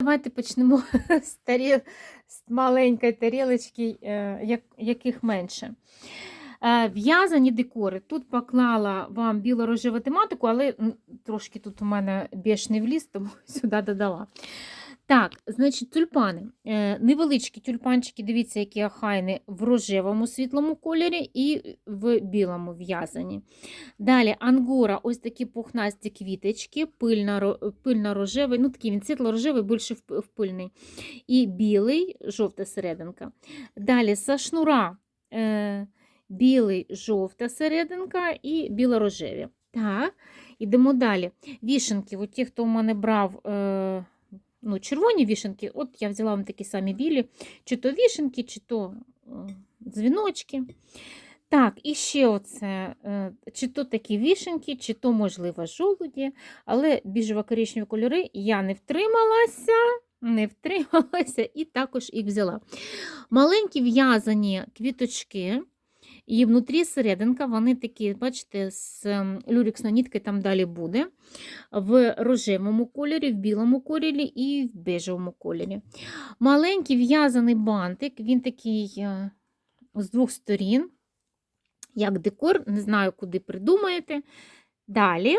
Давайте почнемо з, тарі... з маленької тарілочки, е, яких менше. Е, В'язані декори. Тут поклала вам біло-рожеву тематику, але трошки тут у мене не вліз, тому сюди додала. Так, значить, тюльпани. Е, Невеличкі тюльпанчики, дивіться, які охайні в рожевому світлому кольорі і в білому в'язані. Далі ангора, ось такі пухнасті квіточки, пильно- пильно-рожевий, ну такий він світло-рожевий, більше в- в пильний. І білий, жовта серединка. Далі со шнура е, білий, жовта серединка і біло-рожеві. Так, ідемо далі. Вішенки, от ті, хто у мене брав. Ну, червоні вішенки, от я взяла вам такі самі білі, чи то вішенки, чи то е, дзвіночки. Так, і ще оце, е, чи то такі вішенки, чи то, можливо, жолуді, але біжево-коричневі кольори я не втрималася, не втрималася і також їх взяла. Маленькі в'язані квіточки, і внутрі серединка, вони такі, бачите, з люріксної люрексної нітки там далі буде, в рожевому кольорі, в білому кольорі і в бежевому кольорі. Маленький в'язаний бантик, він такий е, з двох сторін, як декор, не знаю, куди придумаєте. Далі